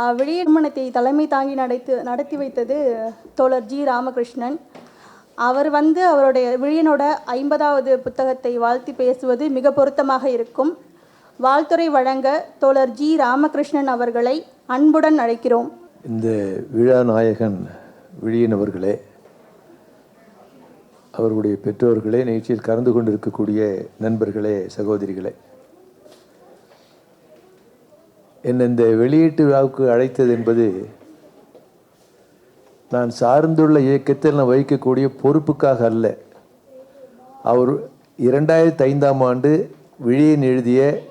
அஹ், தலைமை தாங்கி நடத்து நடத்தி வைத்தது தோழர் ஜி ராமகிருஷ்ணன். அவர் வந்து அவருடைய விழியனோட ஐம்பதாவது புத்தகத்தை வாழ்த்தி பேசுவது மிக பொருத்தமாக இருக்கும். வாழ்த்துறை வழங்க தோழர் ஜி ராமகிருஷ்ணன் அவர்களை அன்புடன் அழைக்கிறோம். இந்த விழா நாயகன் விழியன் அவர்களே அவர்களுடைய பெற்றோர்களே நிகழ்ச்சியில் கலந்து கொண்டிருக்கக்கூடிய நண்பர்களே சகோதரிகளே என்னை இந்த வெளியீட்டு விழாவுக்கு அழைத்தது என்பது நான் சார்ந்துள்ள இயக்கத்தில் நான் வகிக்கக்கூடிய பொறுப்புக்காக அல்ல. அவர் இரண்டாயிரத்தி ஐந்தாம் ஆண்டு விழியன் எழுதிய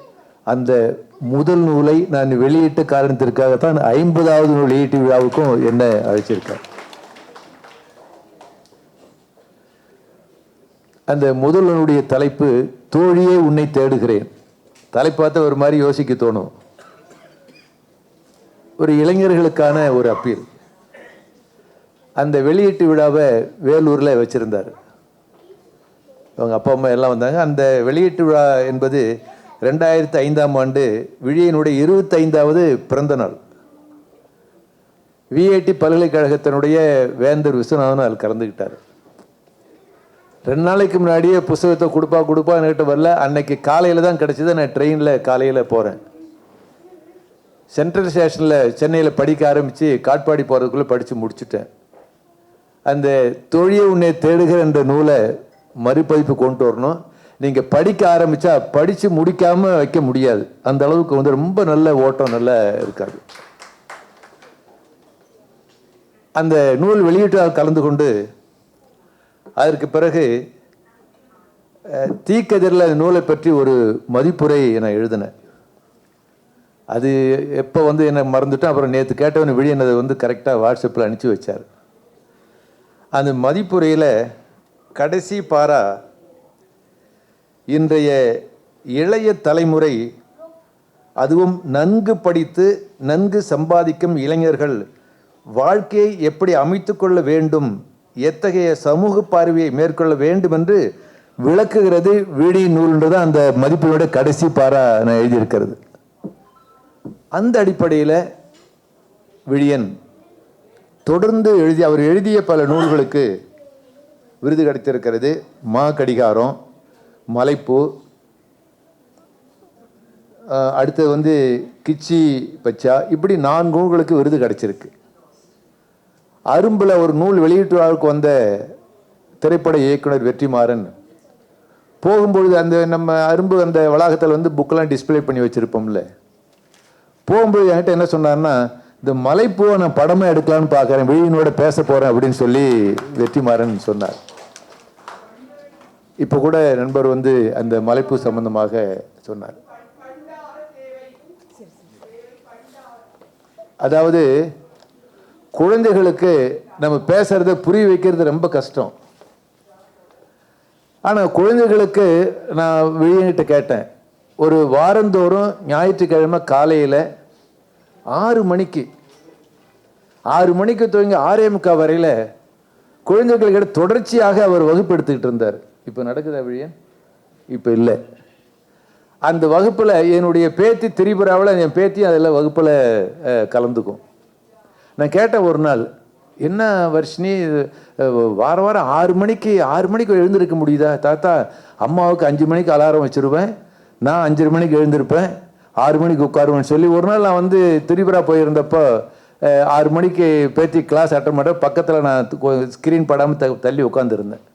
அந்த முதல் நூலை நான் வெளியிட்ட காரணத்திற்காகத்தான் ஐம்பதாவது நூல் வெளியீட்டு விழாவுக்கும் என்ன அழைச்சிருக்கார். அந்த முதல்வனுடைய தலைப்பு தோழியே உன்னை தேடுகிறேன். தலைப்பாத்த ஒரு மாதிரி யோசிக்க தோணும். ஒரு இளைஞர்களுக்கான ஒரு அப்பீல். அந்த வெளியீட்டு விழாவை வேலூரில் வச்சுருந்தார். அவங்க அப்பா அம்மா எல்லாம் வந்தாங்க. அந்த வெளியீட்டு விழா என்பது ரெண்டாயிரத்தி ஐந்தாம் ஆண்டு விழியினுடைய இருபத்தைந்தாவது பிறந்த நாள். விஐடி பல்கலைக்கழகத்தினுடைய வேந்தர் விஸ்வநாதன் அதில் கலந்துக்கிட்டார் ரெண்டு நாளைக்கு முன்னாடியே புஸ்தகத்தை கொடுப்பா கொடுப்பான்னு கிட்ட வரல. அன்னைக்கு காலையில் தான் கிடச்சிது. நான் ட்ரெயினில் காலையில் போகிறேன் சென்ட்ரல் ஸ்டேஷனில் சென்னையில் படிக்க ஆரம்பித்து காட்பாடி போகிறதுக்குள்ளே படித்து முடிச்சுட்டேன். அந்த தொழிய உன்னை தேடுகிற என்ற நூலை மறுபதிப்பு கொண்டு வரணும். நீங்கள் படிக்க ஆரம்பித்தா படித்து முடிக்காமல் வைக்க முடியாது. அந்த அளவுக்கு வந்து ரொம்ப நல்ல ஓட்டம் நல்லா இருக்காது. அந்த நூல் வெளியீட்டால் கலந்து கொண்டு அதற்கு பிறகு தீக்கதிரில் அந்த நூலை பற்றி ஒரு மதிப்புரை நான் எழுதினேன். அது எப்போ வந்து என்னை மறந்துட்டோம் அப்புறம் நேற்று கேட்டவன் விழியன் வந்து கரெக்டாக வாட்ஸ்அப்பில் அனுப்பிச்சி வச்சார். அந்த மதிப்புரையில் கடைசி பாரா இன்றைய இளைய தலைமுறை அதுவும் நன்கு படித்து நன்கு சம்பாதிக்கும் இளைஞர்கள் வாழ்க்கையை எப்படி அமைத்துக்கொள்ள வேண்டும் எத்தகைய சமூக பார்வையை மேற்கொள்ள வேண்டும் என்று விளக்குகிறது வீடி நூல்ன்றது அந்த மதிப்பினோட கடைசி பாரா நான் எழுதியிருக்கிறது. அந்த அடிப்படையில் விழியன் தொடர்ந்து எழுதி அவர் எழுதிய பல நூல்களுக்கு விருது கிடைத்திருக்கிறது. மா கடிகாரம் மலைப்பூ அடுத்தது வந்து கிச்சி பச்சா இப்படி நான்கு நூல்களுக்கு விருது கிடைச்சிருக்கு. அரும்பில் ஒரு நூல் வெளியீட்டு விழாவுக்கு வந்த திரைப்பட இயக்குனர் வெற்றிமாறன். போகும்பொழுது அந்த நம்ம அரும்பு அந்த வளாகத்தில் வந்து புக்கெல்லாம் டிஸ்ப்ளே பண்ணி வச்சுருப்போம்ல. போகும்போது என்கிட்ட என்ன சொன்னார்னா இந்த மலைப்பூவை நான் படமாக எடுக்கலான்னு பார்க்குறேன் விழியினோட பேச போகிறேன் அப்படின்னு சொல்லி வெற்றிமாறன் சொன்னார். இப்போ கூட நண்பர் வந்து அந்த மலைப்பூ சம்பந்தமாக சொன்னார். அதாவது குழந்தைகளுக்கு நம்ம பேசுறத புரிய வைக்கிறது ரொம்ப கஷ்டம். ஆனால் குழந்தைகளுக்கு நான் விழியன்கிட்ட கேட்டேன். ஒரு வாரந்தோறும் ஞாயிற்றுக்கிழமை காலையில் ஆறு மணிக்கு. ஆறு மணிக்கு துவங்கி ஆறே முக்கால் வரையில் குழந்தைகளுக்கிட்ட தொடர்ச்சியாக அவர் வகுப்பு எடுத்துக்கிட்டு இருந்தார். இப்போ நடக்குதா விழியன்? இப்போ இல்லை. அந்த வகுப்பில் என்னுடைய பேத்தி திரிபுராவில் என் பேத்தி அதில் வகுப்பில் கலந்துக்கும். நான் கேட்டேன் ஒரு நாள் என்ன வர்ஷினி வார வாரம் ஆறு மணிக்கு ஆறு மணிக்கு எழுந்திருக்க முடியுதா? தாத்தா அம்மாவுக்கு அஞ்சு மணிக்கு அலாரம் வச்சிருவேன். நான் அஞ்சரை மணிக்கு எழுந்திருப்பேன். ஆறு மணிக்கு உட்காருவேன்னு சொல்லி ஒரு நாள் நான் வந்து திரிபுரா போயிருந்தப்போ ஆறு மணிக்கு பேத்தி கிளாஸ் அட்டன் பண்ண பக்கத்தில் நான் ஸ்க்ரீன் படாமல் த தள்ளி உட்காந்துருந்தேன்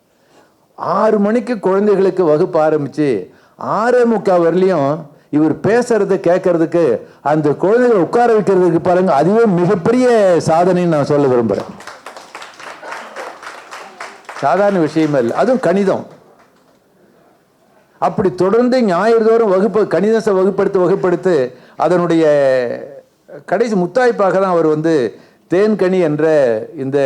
ஆறு மணிக்கு குழந்தைகளுக்கு வகுப்பு ஆரம்பித்து ஆறே முக்கால் வரலையும் இவர் பேசுறத கேட்கறதுக்கு அந்த குழந்தைகளை உட்கார வைக்கிறதுக்கு பாருங்க அதுவே மிகப்பெரிய சாதனைன்னு நான் சொல்ல விரும்புகிறேன் சாதாரண விஷயமே இல்லை அதுவும் கணிதம். அப்படி தொடர்ந்து ஞாயிறு தோறும் வகுப்பு கணிதத்தை வகுப்படுத்து வகுப்படுத்து அதனுடைய கடைசி முத்தாய்ப்பாக தான் அவர் வந்து தேன்கனி என்ற இந்த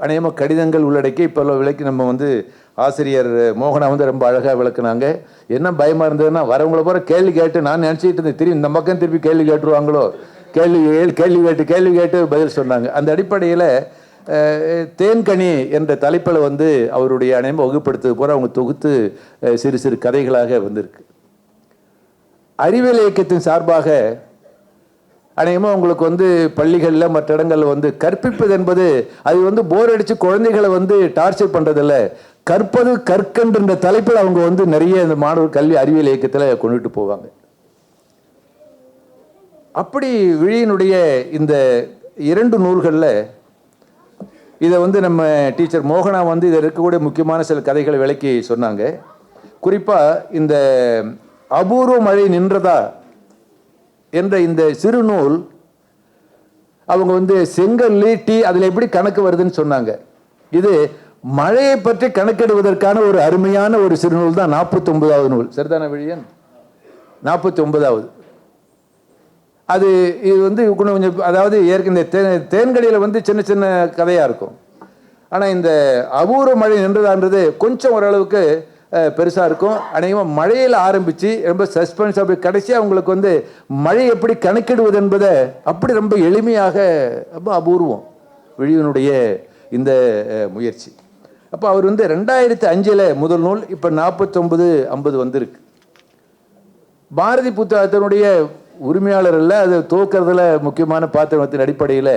அநேகமா கடிதங்கள் உள்ளடக்கி இப்போ விளக்கி நம்ம வந்து ஆசிரியர் மோகனா வந்து ரொம்ப அழகாக விளக்குனாங்க. என்ன பயமாக இருந்ததுன்னா வரவங்கள போகிற கேள்வி கேட்டு நான் நினச்சிக்கிட்டு இருந்தேன் திரும்பி இந்த பக்கம் திருப்பி கேள்வி கேட்டுருவாங்களோ? கேள்வி கேள்- கேள்வி கேட்டு கேள்வி கேட்டு பதில் சொன்னாங்க. அந்த அடிப்படையில் தேன்கனி என்ற தலைப்பில் வந்து அவருடைய அனைவரும் வகுப்படுத்தது போல அவங்க தொகுத்து சிறு சிறு கதைகளாக வந்திருக்கு. அறிவியல் இயக்கத்தின் சார்பாக அநேகமாக உங்களுக்கு வந்து பள்ளிகளில் மற்ற இடங்களில் வந்து கற்பிப்பது என்பது அது வந்து போர் அடித்து குழந்தைகளை வந்து டார்ச்சர் பண்ணுறதில்ல கற்பது கற்கன்ற தலைப்பில் அவங்க வந்து நிறைய இந்த மாணவர் கல்வி அறிவியல் இயக்கத்தில் கொண்டுட்டு போவாங்க. அப்படி விழியினுடைய இந்த இரண்டு நூல்களில் இதை வந்து நம்ம டீச்சர் மோகனா வந்து இதில் இருக்கக்கூடிய முக்கியமான சில கதைகளை விளக்கி சொன்னாங்க. குறிப்பாக இந்த அபூர்வ மழை நின்றதா என்ற இந்த சிறு நூல் அவங்க வந்து செங்கல் டீ அதில் எப்படி கணக்கு வருதுன்னு சொன்னாங்க. இது மழையை பற்றி கணக்கிடுவதற்கான ஒரு அருமையான ஒரு சிறுநூல் தான் நாற்பத்தி ஒன்பதாவது நூல். சரிதான விழியன்? நாற்பத்தி ஒன்பதாவது அது இது வந்து கொஞ்சம் கொஞ்சம் அதாவது ஏற்கனவே தேன் தேன்கடியில் வந்து சின்ன சின்ன கதையாக இருக்கும். ஆனால் இந்த அபூர்வ மழை நின்றதான்றது கொஞ்சம் ஓரளவுக்கு பெருசாக இருக்கும். அநேகமாக மழையில் ஆரம்பித்து ரொம்ப சஸ்பென்ஸ் அப்படி கடைசியாக அவங்களுக்கு வந்து மழை எப்படி கணக்கிடுவது என்பதை அப்படி ரொம்ப எளிமையாக ரொம்ப அபூர்வம் விழிவனுடைய இந்த முயற்சி. அப்போ அவர் வந்து ரெண்டாயிரத்தி அஞ்சில் முதல் நூல் இப்போ நாற்பத்தொம்பது ஐம்பது வந்திருக்கு. பாரதி புத்தகத்தினுடைய உரிமையாளர் இல்லை அது தூக்கிறதுல முக்கியமான பாத்திரத்தின் அடிப்படையில்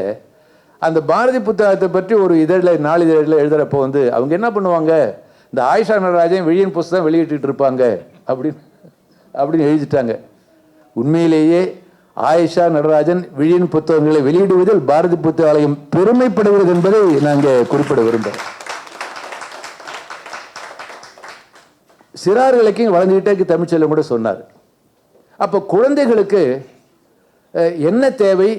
அந்த பாரதி புத்தகத்தை பற்றி ஒரு இதழில் நாளிதழில் எழுதுகிறப்போ வந்து அவங்க என்ன பண்ணுவாங்க? இந்த ஆயிஷா நடராஜன் விழியன் புஸ்தகம் வெளியிட்டு இருப்பாங்க அப்படின்னு அப்படின்னு எழுதிட்டாங்க. உண்மையிலேயே ஆயிஷா நடராஜன் விழியின் புத்தகங்களை வெளியிடுவதில் பாரதி புத்தகாலயம் பெருமைப்படுகிறது என்பதை நாங்கள் குறிப்பிட விரும்புகிறேன். சிறார் இலக்கியம் வளர்ந்துகிட்டே தமிழ்ச்செல்வம் கூட சொன்னார். அப்போ குழந்தைகளுக்கு என்ன தேவை?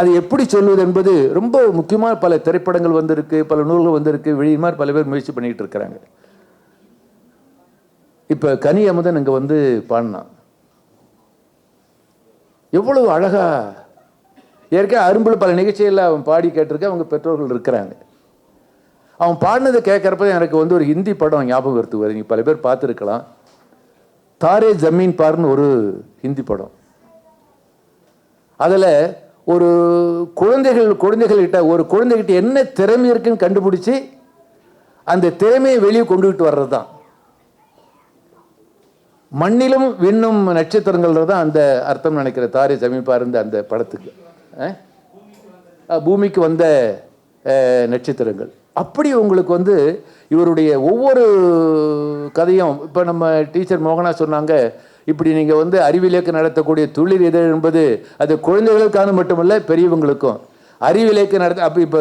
அது எப்படி சொல்வது என்பது ரொம்ப முக்கியமாக பல திரைப்படங்கள் வந்திருக்கு பல நூல்கள் வந்திருக்கு விழிய மாதிரி பல பேர் முயற்சி பண்ணிட்டு இருக்கிறாங்க. இப்போ கனி அமுதன் இங்கே வந்து பாடினான். எவ்வளவு அழகா ஏற்கனவே அரும்பில் பல நிகழ்ச்சிகளில் அவன் பாடி கேட்டிருக்க அவங்க பெற்றோர்கள் இருக்கிறாங்க. அவன் பாடினதை கேட்குறப்ப எனக்கு வந்து ஒரு ஹிந்தி படம் ஞாபகம் வருது வருது நீங்கள் பல பேர் பார்த்துருக்கலாம். தாரே ஜமீன் பார்னு ஒரு ஹிந்தி படம். அதில் ஒரு குழந்தைகள் குழந்தைகள்கிட்ட ஒரு குழந்தைகிட்ட என்ன திறமை இருக்குன்னு கண்டுபிடிச்சி அந்த திறமையை வெளியே கொண்டுகிட்டு வர்றது தான் மண்ணிலும் விண்ணும் நட்சத்திரங்கள் தான் அந்த அர்த்தம் நினைக்கிற தாரே ஜமீன் இருந்த அந்த படத்துக்கு. பூமிக்கு வந்த நட்சத்திரங்கள். அப்படி உங்களுக்கு வந்து இவருடைய ஒவ்வொரு கதையும் இப்போ நம்ம டீச்சர் மோகனா சொன்னாங்க இப்படி நீங்கள் வந்து அறிவியலுக்கு நடத்தக்கூடிய துளிர் இதழ் என்பது அது குழந்தைகளுக்கான மட்டுமல்ல பெரியவங்களுக்கும். அறிவியலுக்கு நடத்த அப்போ இப்போ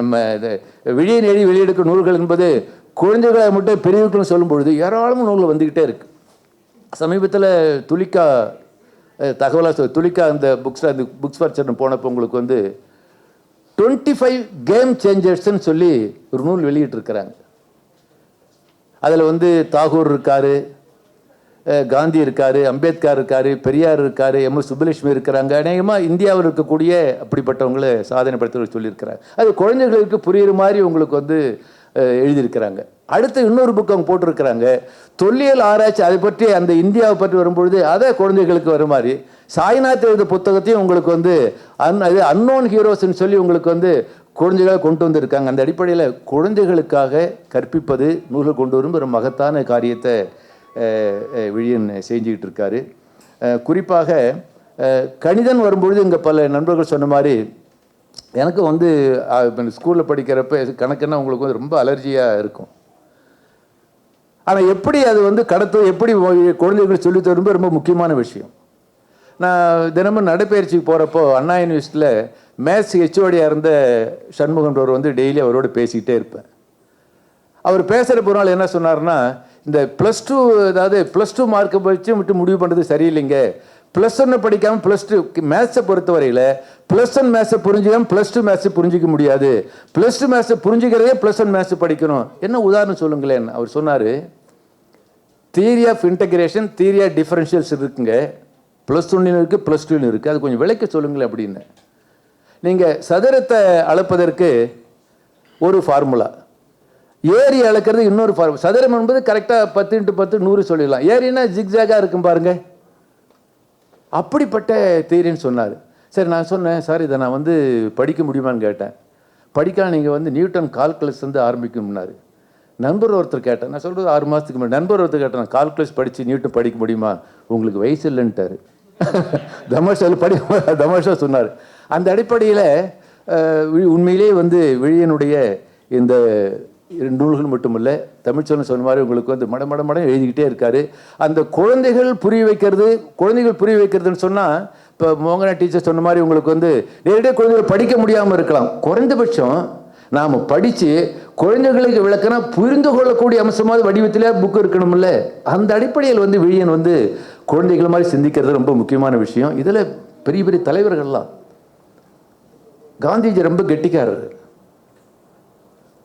நம்ம இது விழியின் வெளியெடுக்கும் நூல்கள் என்பது குழந்தைகளை மட்டும் பெரியவர்களும் சொல்லும் பொழுது ஏராளமான நூல்கள் வந்துக்கிட்டே இருக்கு. சமீபத்தில் துளிக்கா தகவலாக சொல் துளிக்கா அந்த புக்ஸ் அந்த புக்ஸ் பர்ச்சன் போனப்போ உங்களுக்கு வந்து டுவெண்ட்டி ஃபைவ் கேம் சேஞ்சர்ஸ்ன்னு சொல்லி ஒரு நூல் வெளியிட்டிருக்கிறாங்க. அதில் வந்து தாகூர் இருக்காரு காந்தி இருக்காரு அம்பேத்கர் இருக்காரு பெரியார் இருக்காரு எம். எஸ். சுப்புலட்சுமி இருக்கிறாங்க. அநேகமாக இந்தியாவில் இருக்கக்கூடிய அப்படிப்பட்டவங்களை சாதனை படுத்த சொல்லியிருக்கிறாங்க. அது குழந்தைகளுக்கு புரியுற மாதிரி உங்களுக்கு வந்து எழுதியிருக்கிறாங்க. அடுத்து இன்னொரு புக் அவங்க போட்டிருக்கிறாங்க. தொல்லியல் ஆராய்ச்சி அதை பற்றி அந்த இந்தியாவை பற்றி வரும்பொழுது அதை குழந்தைகளுக்கு வர மாதிரி சாய்நாத் எழுத புத்தகத்தையும் உங்களுக்கு வந்து அன் அது அன்னோன் ஹீரோஸ்ன்னு சொல்லி உங்களுக்கு வந்து குழந்தைகளை கொண்டு வந்திருக்காங்க. அந்த அடிப்படையில் குழந்தைகளுக்காக கற்பிப்பது நூல்கள் கொண்டு வரும். ஒரு மகத்தான காரியத்தை விழியன் செஞ்சுக்கிட்டு இருக்காரு. குறிப்பாக கணிதன் வரும்பொழுது இங்கே பல நண்பர்கள் சொன்ன மாதிரி எனக்கு வந்து ஸ்கூலில் படிக்கிறப்ப கணக்குன்னா உங்களுக்கு வந்து ரொம்ப அலர்ஜியாக இருக்கும். ஆனால் எப்படி அது வந்து கடத்து எப்படி குழந்தைகளுக்கு சொல்லித் தரும்போது ரொம்ப முக்கியமான விஷயம். நான் தினமும் நடைப்பயிற்சிக்கு போகிறப்போ அண்ணா யூனிவர்சிட்டியில் மேத்ஸ் ஹெச்ஓடியாக இருந்த சண்முகன்றவர் வந்து டெய்லி அவரோட பேசிக்கிட்டே இருப்பேன். அவர் பேசுகிற பொருள் என்ன சொன்னார்னா இந்த ப்ளஸ் டூ அதாவது ப்ளஸ் டூ மார்க்கை வச்சு மட்டும் முடிவு பண்ணுறது சரியில்லைங்க. ப்ளஸ் ஒன்னை படிக்காமல் ப்ளஸ் டூ மேத்ஸை பொறுத்தவரையில் ப்ளஸ் ஒன் மேத்ஸை புரிஞ்சுக்காமல் ப்ளஸ் டூ மேத்ஸை புரிஞ்சிக்க முடியாது. ப்ளஸ் டூ மேத்ஸை புரிஞ்சுக்கிறதே ப்ளஸ் ஒன் மேத்ஸை படிக்கணும். என்ன உதாரணம் சொல்லுங்களேன் அவர் சொன்னார். Theory of integration theory of differentials இருக்குங்க. ப்ளஸ் ஒன்லையும் இருக்குது ப்ளஸ் டூலையும் இருக்குது அது கொஞ்சம் விளக்க சொல்லுங்களேன் அப்படின்னு. நீங்கள் சதுரத்தை அளப்பதற்கு ஒரு ஃபார்முலா ஏரி அளக்கிறது இன்னொரு ஃபார்முலா சதுரம் என்பது கரெக்டாக பத்து இன்ட்டு பத்து நூறு சொல்லிடலாம். ஏரினா ஜிக்ஜாகாக இருக்கும் பாருங்க. அப்படிப்பட்ட தியரின்னு சொன்னார். சரி நான் சொன்னேன் சார் இதை நான் வந்து படிக்க முடியுமான்னு கேட்டேன். படிக்கலாம் நீங்கள் வந்து நியூட்டன் கால்குலஸ் வந்து ஆரம்பிக்கும்னாரு. நண்பர் ஒருத்தர் கேட்டேன். நான் சொல்கிறது ஆறு மாதத்துக்கு முன்னாடி. நண்பர் ஒருத்தர் கேட்டேன் கால்குலேஸ் படித்து நீட்டும் படிக்க முடியுமா? உங்களுக்கு வயசு இல்லைன்ட்டாரு. தமாஷாவில் படி தமாஷா சொன்னார். அந்த அடிப்படையில் உண்மையிலேயே வந்து விழியனுடைய இந்த நூல்கள் மட்டுமல்ல தமிழ்ச்சொல்ல சொன்ன மாதிரி உங்களுக்கு வந்து மட மட மடம் எழுதிக்கிட்டே இருக்கார். அந்த குழந்தைகள் புரிய வைக்கிறது குழந்தைகள் புரிய வைக்கிறதுன்னு சொன்னால் இப்போ மோகனா டீச்சர் சொன்ன மாதிரி உங்களுக்கு வந்து நேரடியாக குழந்தைகள் படிக்க முடியாமல் இருக்கலாம். குறைந்தபட்சம் நாம் படித்து குழந்தைகளுக்கு விளக்கினா புரிந்து கொள்ளக்கூடிய அம்சமாவது வடிவத்தில் புக் இருக்கணும்ல? அந்த அடிப்படையில் வந்து விழியன் வந்து குழந்தைகள் மாதிரி சிந்திக்கிறது ரொம்ப முக்கியமான விஷயம். இதில் பெரிய பெரிய தலைவர்கள்லாம் காந்திஜி ரொம்ப கெட்டிக்காரர்.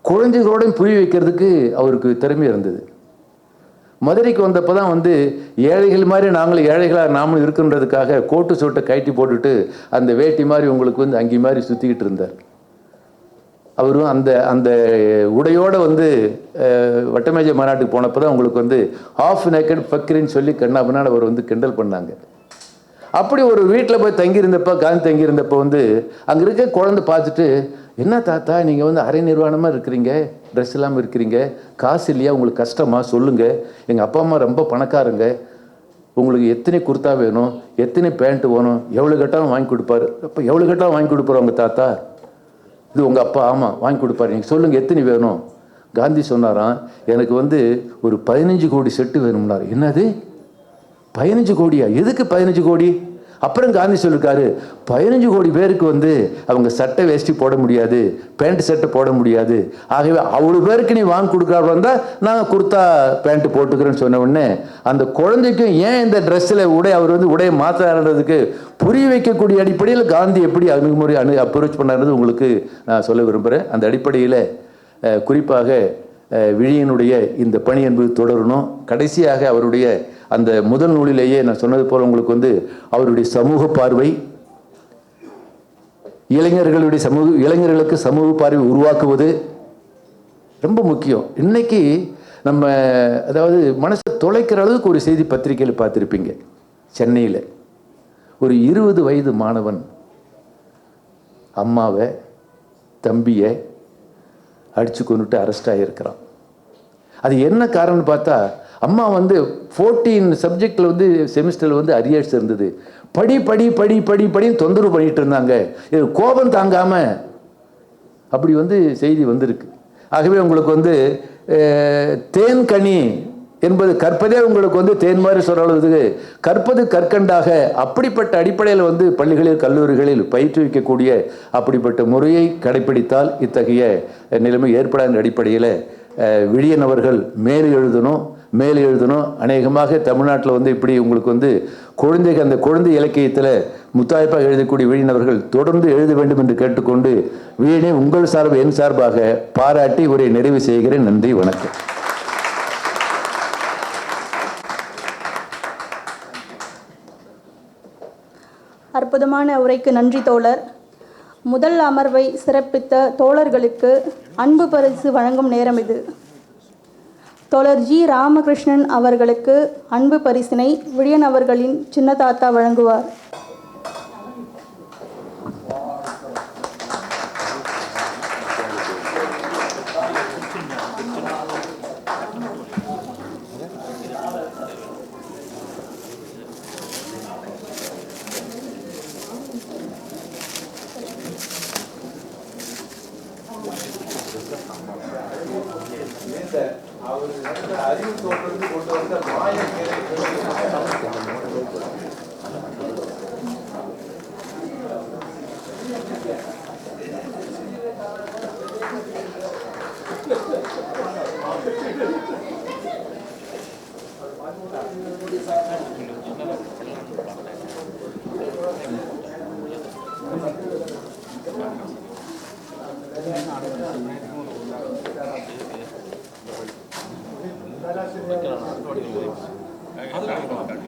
குழந்தைகளோடையும் புரிய வைக்கிறதுக்கு அவருக்கு திறமை இருந்தது. மதுரைக்கு வந்தப்போ தான் வந்து ஏழைகள் மாதிரி நாங்களும் ஏழைகளாக நாமளும் இருக்குன்றதுக்காக கோட்டு சோட்டை கட்டி போட்டுட்டு அந்த வேட்டி மாதிரி உங்களுக்கு வந்து அங்கே மாதிரி சுற்றிக்கிட்டு இருந்தார். அவரும் அந்த அந்த உடையோடு வந்து அஹ், வட்டமேஜை மாநாட்டுக்கு போனப்போ தான் உங்களுக்கு வந்து ஆஃப் நேக்கட் ஃபக்கிரின்னு சொல்லி கண்ணாபனான் அவர் வந்து கிண்டல் பண்ணாங்க. அப்படி ஒரு வீட்டில் போய் தங்கியிருந்தப்போ காந்தி தங்கியிருந்தப்போ வந்து அங்கே இருக்க குழந்தை பார்த்துட்டு என்ன தாத்தா நீங்கள் வந்து அரை நிர்வாணமாக இருக்கிறீங்க? ட்ரெஸ் இல்லாமல் இருக்கிறீங்க? காசு இல்லையா? உங்களுக்கு கஷ்டமா? சொல்லுங்கள் எங்கள் அப்பா அம்மா ரொம்ப பணக்காரங்க. உங்களுக்கு எத்தனை குர்த்தா வேணும்? எத்தனை பேண்ட்டு வேணும்? எவ்வளோ கேட்டாலும் வாங்கி கொடுப்பாரு? அப்போ எவ்வளோ கேட்டாலும் வாங்கி கொடுப்பாரு உங்கள் தாத்தா? இது உங்கள் அப்பா ஆமாம் வாங்கி கொடுப்பாரு. நீங்கள் சொல்லுங்கள் எத்தனை வேணும்? காந்தி சொன்னாராம் எனக்கு வந்து ஒரு பதினஞ்சு கோடி செட்டு வேணும்னாரு. என்னது? பதினஞ்சு கோடியா? எதுக்கு பதினஞ்சு கோடி? அப்புறம் காந்தி சொல்லியிருக்காரு பதினஞ்சு கோடி பேருக்கு வந்து அவங்க சட்டை வேஷ்டி போட முடியாது பேண்ட் சட்டை போட முடியாது. ஆகவே அவ்வளோ பேருக்கு நீ வாங்கி கொடுக்குறாரு வந்தால் நான் குர்த்தா பேண்ட்டு போட்டுக்கிறேன்னு சொன்ன உடனே அந்த குழந்தைக்கும் ஏன் இந்த ட்ரெஸ்ஸில் உடை அவர் வந்து உடையை மாற்றாடுறதுக்கு புரிய வைக்கக்கூடிய அடிப்படையில் காந்தி எப்படி அணுகுமுறை அணு அப்ரோச் பண்ணாருன்னு உங்களுக்கு நான் சொல்ல விரும்புகிறேன் அந்த அடிப்படையில் குறிப்பாக விழியனுடைய இந்த பணி என்பது தொடரணும். கடைசியாக அவருடைய அந்த முதல் நூலிலேயே நான் சொன்னது போல் உங்களுக்கு வந்து அவருடைய சமூக பார்வை இளைஞர்களுடைய சமூக இளைஞர்களுக்கு சமூக பார்வை உருவாக்குவது ரொம்ப முக்கியம். இன்னைக்கு நம்ம அதாவது மனசை தொலைக்கிற அளவுக்கு ஒரு செய்தி பத்திரிக்கையில் பார்த்துருப்பீங்க. சென்னையில். ஒரு இருபது வயது மாணவன் அம்மாவை தம்பியை அடித்து கொண்டுட்டு அரெஸ்ட் ஆகியிருக்கிறான். அது என்ன காரணம்னு பார்த்தா அம்மா வந்து ஃபோர்டீன் சப்ஜெக்டில் வந்து செமிஸ்டரில் வந்து அரியர்ஸ் இருந்தது. படி படி படி படி படின்னு தொந்தரவு பண்ணிட்டு இருந்தாங்க. இது கோபம் தாங்காமல் அப்படி வந்து செய்தி வந்திருக்கு. ஆகவே உங்களுக்கு வந்து தேன் கனி என்பது கற்பதே உங்களுக்கு வந்து தேன் மாதிரி சொல்றது கற்பது கற்கண்டாக அப்படிப்பட்ட அடிப்படையில் வந்து பள்ளிகளில் கல்லூரிகளில் பயிற்றுவிக்கக்கூடிய அப்படிப்பட்ட முறையை கடைபிடித்தால் இத்தகைய நிலைமை ஏற்படாத அடிப்படையில் விழியனவர்கள் அவர்கள் மேல் எழுதணும் மேல் எழுதணும். அநேகமாக தமிழ்நாட்டில் வந்து இப்படி உங்களுக்கு வந்து குழந்தைகள் அந்த குழந்தை இலக்கியத்தில் முத்தாய்ப்பாக எழுதக்கூடிய விழியனவர்கள் தொடர்ந்து எழுத வேண்டும் என்று கேட்டுக்கொண்டு வீணை உங்கள் சார்பு என் சார்பாக பாராட்டி உரை நிறைவு செய்கிறேன். நன்றி வணக்கம். அற்புதமான உரைக்கு நன்றி தோழர். முதல் அமர்வை சிறப்பித்த தோழர்களுக்கு அன்பு பரிசு வழங்கும் நேரம் இது. தோழர் ஜி ராமகிருஷ்ணன் அவர்களுக்கு அன்பு பரிசினை விழியன் அவர்களின் சின்னதாத்தா வழங்குவார்.